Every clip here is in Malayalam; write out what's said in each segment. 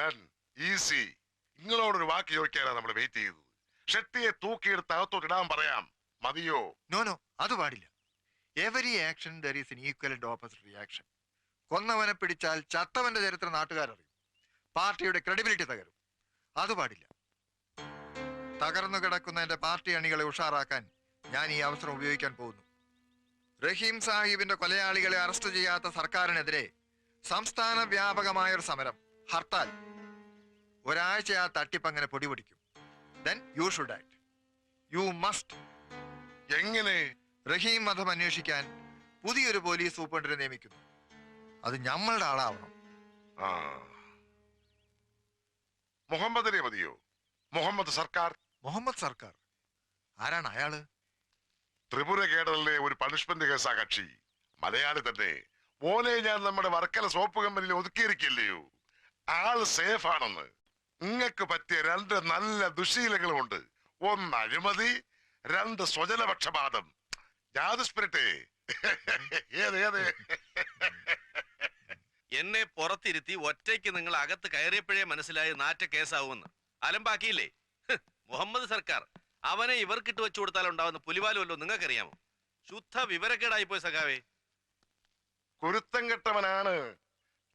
ഡൺ ഈസി നിങ്ങളോടൊരു വാക്ക് ചോദിക്കാനാണ് നമ്മൾ വെയിറ്റ് ചെയ്തത്. ഷെട്ടിയെ തൂക്കിയെടുത്ത് അകത്തോട്ട് ഇടാൻ പറയാം. മതിയോ? നോ നോ അത് പാടില്ല. Every action there is an equal and opposite reaction കൊന്നവനെ പിടിച്ചാൽ ചത്തവന്റെ ചരിത്രം നാട്ടുകാരറിയും. പാർട്ടിയുടെ ക്രെഡിബിലിറ്റി തകരും. അത് പാടില്ല. തകർന്നു കിടക്കുന്ന എന്റെ പാർട്ടി അണികളെ ഉഷാറാക്കാൻ ഞാൻ ഈ അവസരം ഉപയോഗിക്കാൻ പോകുന്നു. റഹീം സാഹിബിന്റെ കൊലയാളികളെ അറസ്റ്റ് ചെയ്യാത്ത സർക്കാരിനെതിരെ സംസ്ഥാന വ്യാപകമായ ഒരു സമരം. ഹർത്താൽ. ഒരാഴ്ച ആ തട്ടിപ്പ് അങ്ങനെ പൊടി പിടിക്കും then you should act you must എങ്ങനെ റഹീം വധം അന്വേഷിക്കാൻ പുതിയൊരു പോലീസ് സൂപ്രണ്ടിനെ നിയമിക്കുന്നു. അത് ഞമ്മളുടെ ആളാവണം. ആ. മുഹമ്മദിനെ മതിയോ? മുഹമ്മദ് സർക്കാർ. മുഹമ്മദ് സർക്കാർ. ആരാണ് അയാൾ? ത്രിപുര കേഡറിലെ ഒരു പണിഷ്മെന്റ് കേസാ കക്ഷി. മലയാളി തന്നെ. മോനെ ഞാൻ നമ്മുടെ വർക്കല സോപ്പ് കമ്പനിയിൽ ഒതുക്കിയിരിക്കില്ലയോ? ആൾ സേഫ് ആണെന്ന്. നിങ്ങൾക്ക് പറ്റിയ രണ്ട് നല്ല ദുശീലങ്ങളുമുണ്ട് ഒന്ന് അഴിമതി രണ്ട് സ്വജനപക്ഷപാതം. ജാതി സ്പിരിറ്റേ. ഏത് ഏത്? എന്നെ പുറത്തിരുത്തി ഒറ്റയ്ക്ക് നിങ്ങൾ അകത്ത് കയറിയപ്പോഴേ മനസ്സിലായി നാറ്റ കേസാവുമെന്ന് അലമ്പാക്കിയില്ലേ മുഹമ്മദ് സർക്കാർ അവനെ ഇവർക്കിട്ട് വെച്ചു കൊടുത്താൽ ഉണ്ടാവുന്ന പുലിവാലുമല്ലോ നിങ്ങൾക്കറിയാമോ? ശുദ്ധ വിവരക്കേടായി പോയി സഖാവേ. കുരുത്തം കെട്ടവനാണ്.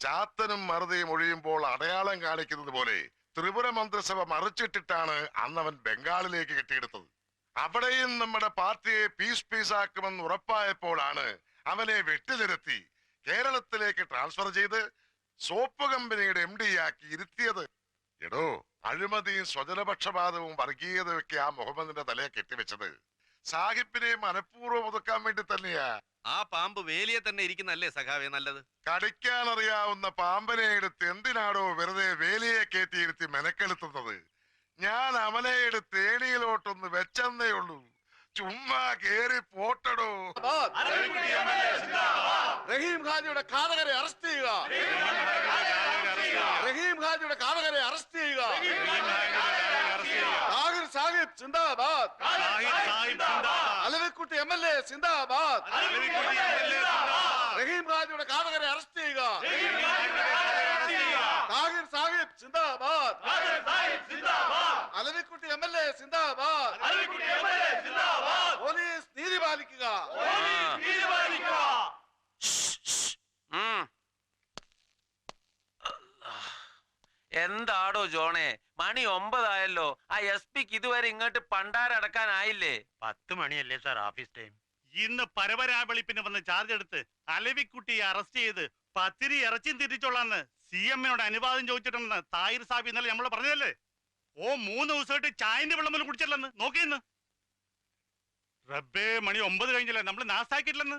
ചാത്തനും മറുതയും ഒഴിയുമ്പോൾ അടയാളം കാണിക്കുന്നത് പോലെ ത്രിപുര മന്ത്രിസഭ മറിച്ചിട്ടിട്ടാണ് അന്ന് അവൻ ബംഗാളിലേക്ക് കെട്ടിയെടുത്തത്. അവിടെയും നമ്മുടെ പാർട്ടിയെ പീസ് പീസാക്കുമെന്ന് ഉറപ്പായപ്പോഴാണ് അവനെ വെട്ടിനിരത്തി കേരളത്തിലേക്ക് ട്രാൻസ്ഫർ ചെയ്ത് സോപ്പ് കമ്പനിയുടെ എം ഡി ആക്കി ഇരുത്തിയത്. എടോ അഴിമതിയും സ്വജനപക്ഷപാതവും വർഗീയതയൊക്കെ ആ മുഹമ്മദിന്റെ തലയെ കെട്ടിവെച്ചത്. സാഹിബിനെ മനഃപൂർവം ഒതുക്കാൻ വേണ്ടി തന്നെയാ. ആ പാമ്പ് വേലിയെ തന്നെ ഇരിക്കുന്നല്ലേ സഖാവേ നല്ലത്? കടിക്കാനറിയാവുന്ന പാമ്പനെ എടുത്ത് എന്തിനാടോ വെറുതെ വേലിയെ കയറ്റിയിരുത്തി മെനക്കെടുത്തുന്നത്? ഞാൻ അവനെ എടുത്ത് ഏണിയിലോട്ടൊന്ന് വെച്ചെന്നേ ഉള്ളൂ. ചുമ്മാ കേറി പോട്ടടോ. റഹീം ഖാജിയുടെ കാതകരെ അറസ്റ്റ് ചെയ്യുക. റഹീം ഖാജിയുടെ കാതകരെ അറസ്റ്റ് ചെയ്യുക. സാഹിബ് ചിന്താബാദ്. സാഹിബ് സിന്ദാബാദ് അലവിക്കുട്ടി എം എൽ എ സിന്ദാബാദ് റഹീം ഖാജിയുടെ ഘാതകരെ അറസ്റ്റ് ചെയ്യുക താഹിർ സാഹിബ് സിന്ദാബാദ് അലവിക്കുട്ടി എം എൽ എ സിന്ദാബാദ് പോലീസ് നീതി പാലിക്കുക ഉം. എന്താടോ ജോണേ? മണി ഒമ്പതായല്ലോ. ആ എസ് പിക്ക് ഇതുവരെ ഇങ്ങോട്ട് പണ്ടാരടക്കാനായില്ലേ? പത്ത് മണിയല്ലേ സാർ ഓഫീസ് ടൈം. ഇന്ന് പരപരാവളിപ്പിന് വന്ന് ചാർജ് എടുത്ത് അലവിക്കുട്ടിയെ അറസ്റ്റ് ചെയ്ത് പത്തിരി ഇറച്ചിയും തിരിച്ചോളാന്ന് സി എമ്മിനോട് അനുവാദം ചോദിച്ചിട്ടുണ്ടെന്ന് താഹിർ സാബ് ഇന്നലെ നമ്മൾ പറഞ്ഞതല്ലേ? ഓ മൂന്ന് ദിവസമായിട്ട് ചായന്റെ വെള്ളം പോലും കുടിച്ചില്ലെന്ന് നോക്കിയെന്ന് റബ്ബേ മണി ഒമ്പത് കഴിഞ്ഞല്ലേ? നമ്മൾ നാസാക്കിയിട്ടില്ലെന്ന്.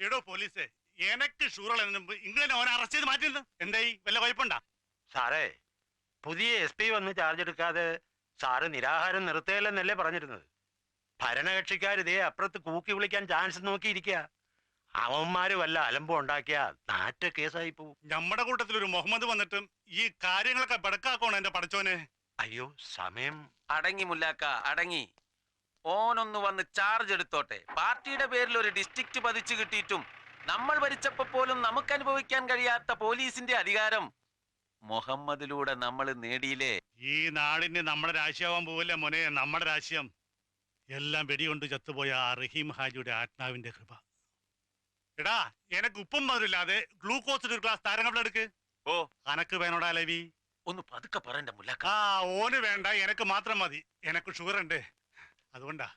എടോ പോലീസേ എനക്ക് ഷൂറുള്ള ഇങ്ങനെ ഓനെ അറസ്റ്റ് ചെയ്ത് മാറ്റിയിരുന്നു എന്തായി? വല്ല കുഴപ്പമുണ്ടാ? സാറേ പുതിയ എസ് പി വന്ന് ചാർജ് എടുക്കാതെ സാറ് നിരാഹാരം നിർത്തേലെന്നല്ലേ പറഞ്ഞിരുന്നത്. ഭരണകക്ഷിക്കാർ ഇതേ അപ്പുറത്ത് കൂക്കി വിളിക്കാൻ ചാൻസ് നോക്കിയിരിക്കുക. അവന്മാര് വല്ല അലമ്പം ഉണ്ടാക്കിയ നാറ്റ കേസായി പോവും. നമ്മുടെ കൂട്ടത്തിൽ ഒരു മുഹമ്മദ് വന്നിട്ടും ഈ കാര്യങ്ങളൊക്കെ ബടക്കാക്കോണം എന്റെ പടച്ചോനെ? അയ്യോ സമയം. അടങ്ങി മുല്ലാക്ക അടങ്ങി. ഓനൊന്ന് വന്ന് ചാർജ് എടുത്തോട്ടെ. പാർട്ടിയുടെ പേരിൽ ഒരു ഡിസ്ട്രിക്ട് പതിച്ചു കിട്ടിയിട്ടും നമ്മൾ ഭരിച്ചപ്പോ പോലും നമുക്ക് അനുഭവിക്കാൻ കഴിയാത്ത പോലീസിന്റെ അധികാരം. മുഹമ്മദിലൂടെ നമ്മൾ നേടിയില്ലേ? ഈ നാടിന് നമ്മുടെ രാശിയാവാൻ പോവില്ല മോനെ? നമ്മുടെ രാശിയം എല്ലാം വെടികൊണ്ട് ചത്തുപോയ ആ റഹീം ഹാജിയുടെ ആത്മാവിന്റെ കൃപ. എടാ എനക്ക് ഉപ്പും മധുരില്ലാതെ ഗ്ലൂക്കോസ് ഒരു ഗ്ലാസ് താരങ്ങളെടുക്ക് ഓ. അനക്ക് വേണോടാ ലവി? ഒന്ന് പതുക്കെ പറയണ്ട മുല്ലാക്ക. ആ ഓന് വേണ്ട എനക്ക് മാത്രം മതി. എനക്ക് ഷുഗർ ഉണ്ട് അതുകൊണ്ടാ.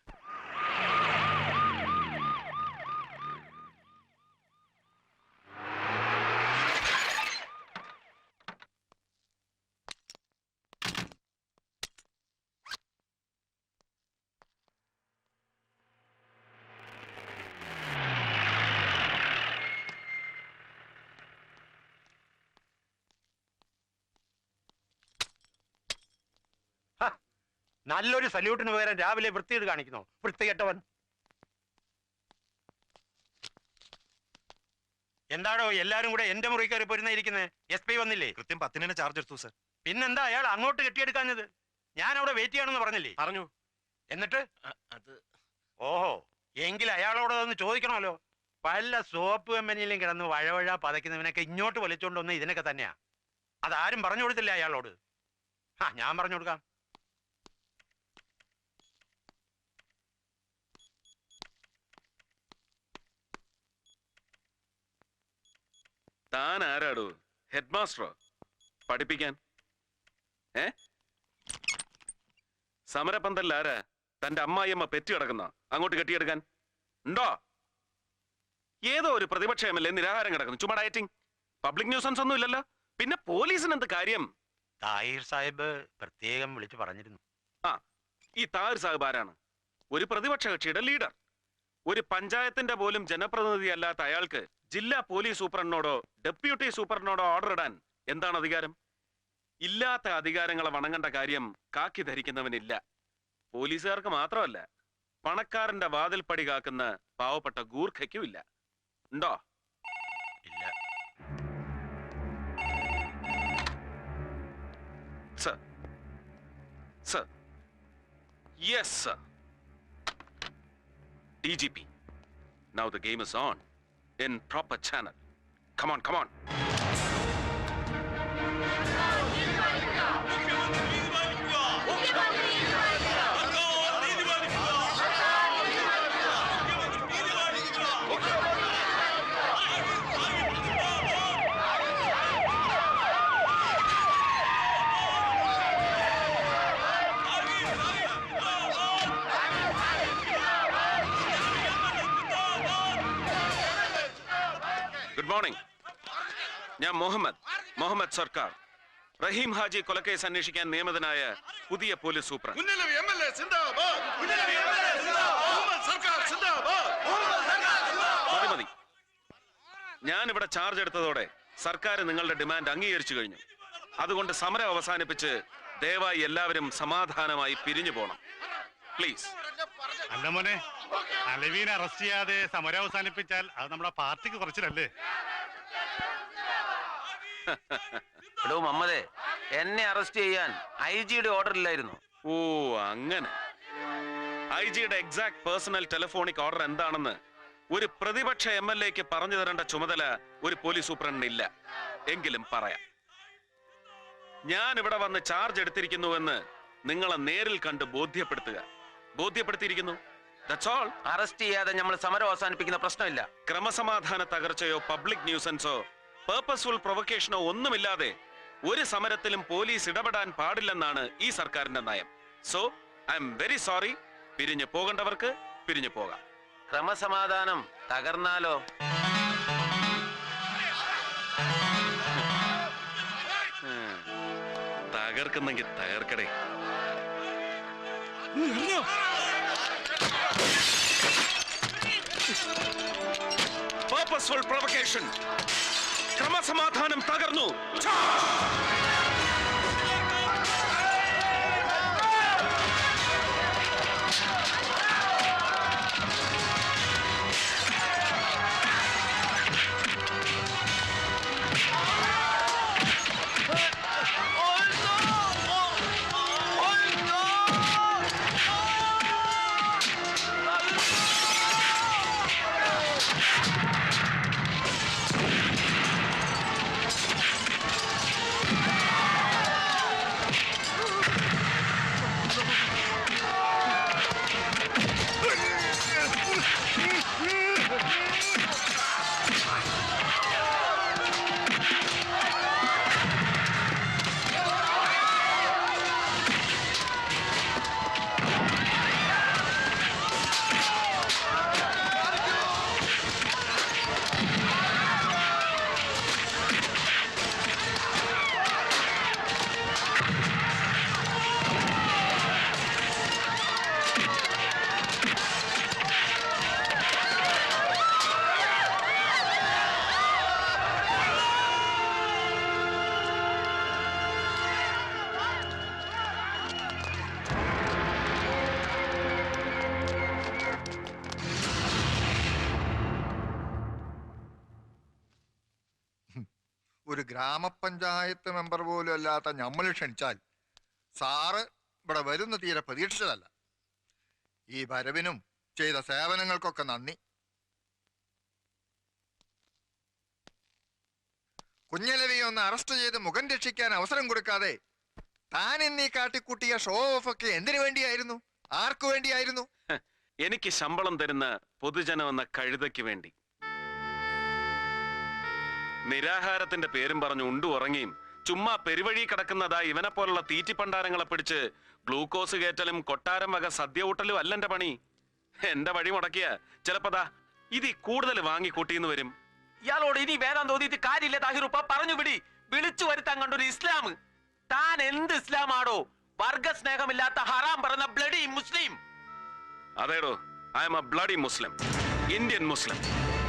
നല്ലൊരു സല്യൂട്ടിന് പകരം രാവിലെ വൃത്തിയിട്ട് കാണിക്കുന്നു. വൃത്തികെട്ടവൻ. എന്താണോ എല്ലാരും കൂടെ എന്റെ മുറി കയറി പൊരുന്ന ഇരിക്കുന്നത് എസ് പി വന്നില്ലേ? കൃത്യം പത്തിനെ ചാർജ് എടുത്തു സർ പിന്നെന്താ അയാൾ അങ്ങോട്ട് കെട്ടിയെടുക്കാഞ്ഞത്? ഞാൻ അവിടെ വെയിറ്റ് ചെയ്യണമെന്ന് പറഞ്ഞില്ലേ? പറഞ്ഞു. എന്നിട്ട്? അത് ഓഹോ എങ്കിൽ അയാളോട് ഒന്ന് ചോദിക്കണമല്ലോ. പല സോപ്പ് കമ്പനിയിലും കിടന്ന് വഴവഴ പതയ്ക്കുന്നവനൊക്കെ ഇങ്ങോട്ട് വലിച്ചോണ്ട് വന്ന് ഇതിനൊക്കെ തന്നെയാ. അതാരും പറഞ്ഞു കൊടുത്തില്ല അയാളോട്? ആ ഞാൻ പറഞ്ഞു കൊടുക്കാം. താൻ ആരാടോ ഹെഡ് മാസ്റ്ററോ പഠിപ്പിക്കാൻ. ഏ? സമരപന്തലിൽ ആരാ തന്റെ അമ്മായിയമ്മ പെറ്റി കിടക്കുന്ന? അങ്ങോട്ട് കെട്ടിയെടുക്കാൻ. ഉണ്ടോ? ഏതോ ഒരു പ്രതിപക്ഷ എം എൽ എ നിരാഹാരം കിടക്കുന്നു. ചുമ്മാ ഡയറ്റിംഗ്. പബ്ലിക് ന്യൂസൻസ് ഒന്നും ഇല്ലല്ലോ. പിന്നെ പോലീസിന് എന്ത് കാര്യം? താഹിർ സാഹിബ് പ്രത്യേകം വിളിച്ചു പറഞ്ഞിരുന്നു. ആ ഈ താഹിർ സാഹിബ് ആരാണ്? ഒരു പ്രതിപക്ഷ കക്ഷിയുടെ ലീഡർ. ഒരു പഞ്ചായത്തിന്റെ പോലും ജനപ്രതിനിധി അല്ലാത്ത അയാൾക്ക് ജില്ലാ പോലീസ് സൂപ്രണ്ടിനോടോ ഡെപ്യൂട്ടി സൂപ്രണ്ടിനോടോ ഓർഡർ ഇടാൻ എന്താണ് അധികാരം? ഇല്ലാത്ത അധികാരങ്ങളെ വണങ്ങേണ്ട കാര്യം കാക്കി ധരിക്കുന്നവനില്ല. പോലീസുകാർക്ക് മാത്രമല്ല പണക്കാരന്റെ വാതിൽപ്പടി കാക്കുന്ന പാവപ്പെട്ട ഗൂർഖയ്ക്കും ഇല്ല ഉണ്ടോ? ഇല്ല. Sir. Sir. Yes sir DGP. Now the game is on in proper channel. Come on, come on. Good morning. ഞാൻ മുഹമ്മദ് മുഹമ്മദ് സർക്കാർ. റഹീം ഹാജി കൊലക്കേസ് അന്വേഷിക്കാൻ നിയമിതനായ പുതിയ പോലീസ് സൂപ്രണ്ട്. മതി ഞാൻ ഇവിടെ ചാർജ് എടുത്തതോടെ സർക്കാർ നിങ്ങളുടെ ഡിമാൻഡ് അംഗീകരിച്ചു കഴിഞ്ഞു. അതുകൊണ്ട് സമരം അവസാനിപ്പിച്ച് ദയവായി എല്ലാവരും സമാധാനമായി പിരിഞ്ഞു പോണം. പ്ലീസ് അല്ല മോനെ അലവീനെ അറസ്റ്റ് ചെയ്യാതെ സമരം അവസാനിപ്പിച്ചാൽ അത് നമ്മുടെ പാർട്ടിക്ക് കുറച്ചിലല്ലേ? എടോ മമ്മദേ എന്നെ അറസ്റ്റ് ചെയ്യാൻ ഐ ജിയുടെ ഓർഡർ ഇല്ലായിരുന്നു. ഓ അങ്ങനെ. ഐ ജിയുടെ എക്സാക്ട് പേഴ്സണൽ ടെലിഫോണിക് ഓർഡർ എന്താണെന്ന് ഒരു പ്രതിപക്ഷ എം എൽ എക്ക് പറഞ്ഞു തരേണ്ട ചുമതല ഒരു പോലീസ് സൂപ്രണ്ടിന് ഇല്ല. എങ്കിലും പറയാം. ഞാൻ ഇവിടെ വന്ന് ചാർജ് എടുത്തിരിക്കുന്നുവെന്ന് നിങ്ങളെ നേരിൽ കണ്ട് ബോധ്യപ്പെടുത്തുക. ബോധ്യപ്പെടുത്തിയിരിക്കുന്നു? ദാറ്റ്സ് ഓൾ അറസ്റ്റ് ചെയ്യാതെ നമ്മൾ സമരം അവസാനിപ്പിക്കുന്ന പ്രശ്നമില്ല. ക്രമസമാധാന തകർച്ചയോ പബ്ലിക് ന്യൂസൻസോ പേർപ്പസ്ഫുൾ പ്രൊവക്കേഷനോ ഒന്നുമില്ലാതെ ഒരു സമരത്തിലും പോലീസ് ഇടപെടാൻ പാടില്ലെന്നാണ് ഈ സർക്കാരിന്റെ നയം. So I'm very sorry പിരിഞ്ഞു പോകേണ്ടവർക്ക് പിരിഞ്ഞു പോകാം. ക്രമസമാധാനം തകർന്നാലോ. തകർക്കുന്നെങ്കിൽ തകർക്കടേ. പേർപ്പസ്ഫുൾ പ്രൊവക്കേഷൻ ക്രമസമാധാനം തകർന്നു. ഒരു ഗ്രാമപഞ്ചായത്ത് മെമ്പർ പോലും അല്ലാത്ത നമ്മൾ ക്ഷണിച്ചാൽ സാറ് ഇവിടെ വരുന്ന തീരെ പ്രതീക്ഷിച്ചതല്ല. ഈ വരവിനും ചെയ്ത സേവനങ്ങൾക്കൊക്കെ നന്ദി. കുഞ്ഞലവിയെ ഒന്ന് അറസ്റ്റ് ചെയ്ത് മുഖം രക്ഷിക്കാൻ അവസരം കൊടുക്കാതെ താൻ എന്നീ കാട്ടിക്കൂട്ടിയ ഷോ ഓഫ് ഒക്കെ എന്തിനു വേണ്ടിയായിരുന്നു? ആർക്കു വേണ്ടിയായിരുന്നു? എനിക്ക് ശമ്പളം തരുന്ന പൊതുജനം എന്ന കഴുതയ്ക്ക് വേണ്ടി. നിരാഹാരത്തിന്റെ പേരും പറഞ്ഞു ഉണ്ടു ഉറങ്ങിയും ചുമ്മാ പെരുവഴി കിടക്കുന്നതാ ഇവനെ പോലുള്ള തീറ്റിപ്പണ്ടാരങ്ങളെ പിടിച്ച് ഗ്ലൂക്കോസ് കയറ്റലും കൊട്ടാരം വക സദ്യ ഊട്ടലും അല്ല എന്റെ പണി. എന്റെ വഴി മുടക്കിയ. ചിലപ്പതാ ഇതി കൂടുതൽ വാങ്ങി കൂട്ടിന്ന് വരും. ഇയാളോട് ഇനി വേദം തോന്നിയിട്ട് കാര്യമില്ല താഹിറുപ്പ പറഞ്ഞു വിടി. വിളിച്ചു വരുത്താൻ കണ്ടൊരു ഇസ്ലാം. താൻ എന്ത് ഇസ്ലാം ആടോ വർഗസ്നേഹമില്ലാത്ത ഹറാം പറഞ്ഞ bloody Muslim. അതേടോ I'm a bloody Muslim Indian Muslim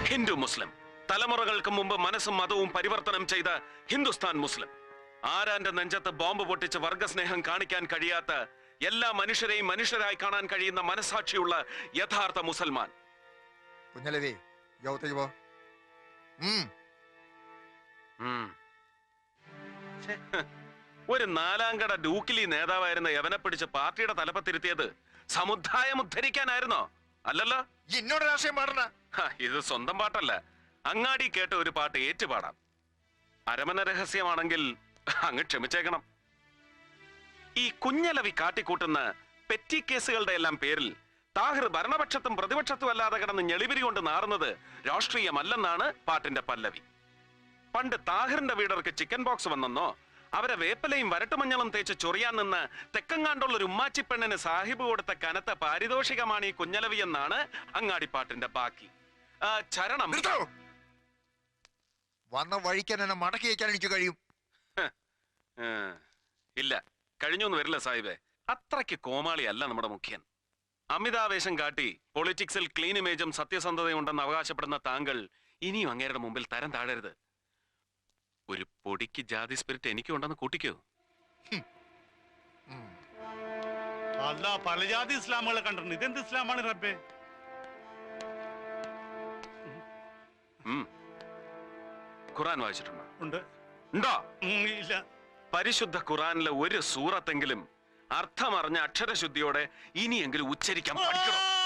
Hindu Muslim തലമുറകൾക്ക് മുമ്പ് മനസ്സും മതവും പരിവർത്തനം ചെയ്ത ഹിന്ദുസ്ഥാൻ മുസ്ലിം. ആരാന്റെ നെഞ്ചത്ത് ബോംബ് പൊട്ടിച്ച് വർഗസ്നേഹം കാണിക്കാൻ കഴിയാത്ത എല്ലാ മനുഷ്യരെയും മനുഷ്യരായി കാണാൻ കഴിയുന്ന മനസാക്ഷിയുള്ള യഥാർത്ഥ മുസൽമാൻ. കുഞ്ഞലവി ഹ്. ഒരു നാലാംകട ഡൂക്കിലി നേതാവായിരുന്ന യവനെ പിടിച്ച് പാർട്ടിയുടെ തലപ്പത്തിരുത്തിയത് സമുദായം ഉദ്ധരിക്കാനായിരുന്നോ? അല്ലല്ലോ? എന്നോട് രാഷ്ട്രീയം ഇത് സ്വന്തം പാട്ടല്ല. അങ്ങാടി കേട്ട ഒരു പാട്ട് ഏറ്റുപാടാം. അരമന രഹസ്യമാണെങ്കിൽ അങ്ങ് ക്ഷമിച്ചേക്കണം. ഈ കുഞ്ഞലവി കാട്ടിക്കൂട്ടുന്ന പെറ്റി കേസുകളുടെ എല്ലാം പേരിൽ താഹിർ ഭരണപക്ഷത്തും പ്രതിപക്ഷത്തും അല്ലാതെ കിടന്ന് ഞെളിപിരി കൊണ്ട് നാറുന്നത് രാഷ്ട്രീയമല്ലെന്നാണ് പാട്ടിന്റെ പല്ലവി. പണ്ട് താഹിറിന്റെ വീടർക്ക് ചിക്കൻ ബോക്സ് വന്നെന്നോ അവരെ വേപ്പലയും വരട്ടുമഞ്ഞളും തേച്ച് ചൊറിയാൻ നിന്ന് തെക്കങ്ങാണ്ടുള്ള ഒരു ഉമ്മാച്ചി പെണ്ണിന് സാഹിബ് കൊടുത്ത കനത്ത പാരിതോഷികമാണ് ഈ കുഞ്ഞലവി എന്നാണ് അങ്ങാടിപ്പാട്ടിന്റെ ബാക്കി. ചരണം. വന്ന വഴിക്കാൻ എന്നെ മടക്കി വയ്ക്കാൻ എനിക്ക് കഴിയും. ഇല്ല. കഴിഞ്ഞൊന്നും വരില്ല സാഹിബേ. അത്രയ്ക്ക് കോമാളിയല്ല നമ്മുടെ മുഖ്യൻ. അമിതാവേശം കാട്ടി പൊളിറ്റിക്സിൽ ക്ലീൻ ഇമേജും സത്യസന്ധതയുണ്ടെന്ന് അവകാശപ്പെടുന്ന താങ്കൾ ഇനിയും അങ്ങേരുടെ മുമ്പിൽ തരം താഴരുത്. ഒരു പൊടിക്ക് ജാതി സ്പിരിറ്റ് എനിക്കും ഉണ്ടെന്ന് കൂട്ടിക്കോ. അല്ല പല ജാതി ഇസ്ലാമുകളെ കണ്ടിട്ടുണ്ട്. ഇതെന്ത് ഇസ്ലാമാണ് റബ്ബേ? ഖുറാൻ വായിച്ചിട്ടുണ്ടോ? ഉണ്ട്. ഉണ്ടോ? ഇല്ല. പരിശുദ്ധ ഖുറാനിലെ ഒരു സൂറത്തെങ്കിലും അർത്ഥമറിഞ്ഞ അക്ഷരശുദ്ധിയോടെ ഇനിയെങ്കിലും ഉച്ചരിക്കാൻ പഠിക്കണം?